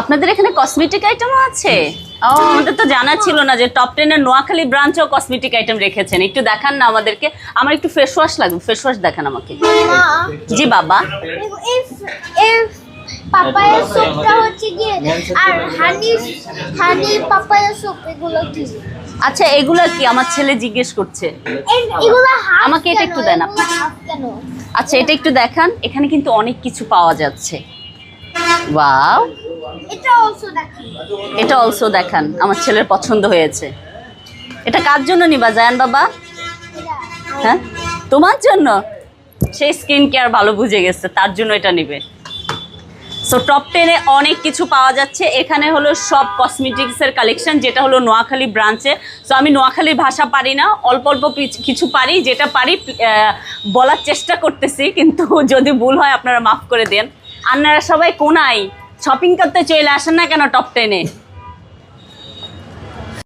আপনাদের এখানে কসমেটিক আইটেমও আছে? ও আমাদের তো জানা ছিল না যে টপ টেনের নোয়াখালী ব্রাঞ্চও কসমেটিক আইটেম রেখেছেন। একটু দেখান না আমাদেরকে। আমার একটু ফেস ওয়াশ লাগবে। ফেস ওয়াশ দেখান আমাকে। জি, বাবা। পাপায়া সুপটা হচ্ছে আর হানি হানি পাপায়া সুপ এগুলো কি? আচ্ছা এগুলো কি? আমার ছেলে জিজ্ঞেস করছে। আমাকে এটা একটু দেন আপনি। আচ্ছা এটা একটু দেখান। এখানে কিন্তু অনেক কিছু পাওয়া যাচ্ছে। ওয়াও। এটা অলসো দেখান। আমার ছেলের পছন্দ হয়েছে। এটা কার জন্য নিবা জায়ান বাবা? হ্যাঁ? তোমার জন্য? সেই স্কিন কেয়ার ভালো বুঝে গেছে তার জন্য এটা নিবে। সো টপ টেনে অনেক কিছু পাওয়া যাচ্ছে। এখানে হলো সব কসমেটিক্সের কালেকশন যেটা হলো নোয়াখালী ব্রাঞ্চে সো আমি নোয়াখালীর ভাষা পারি না, অল্প অল্প কিছু পারি, যেটা পারি বলার চেষ্টা করতেছি, কিন্তু যদি ভুল হয় আপনারা মাফ করে দেন। আপনারা সবাই কোনায়? শপিং করতে চলে আসেন না কেন টপ টেনে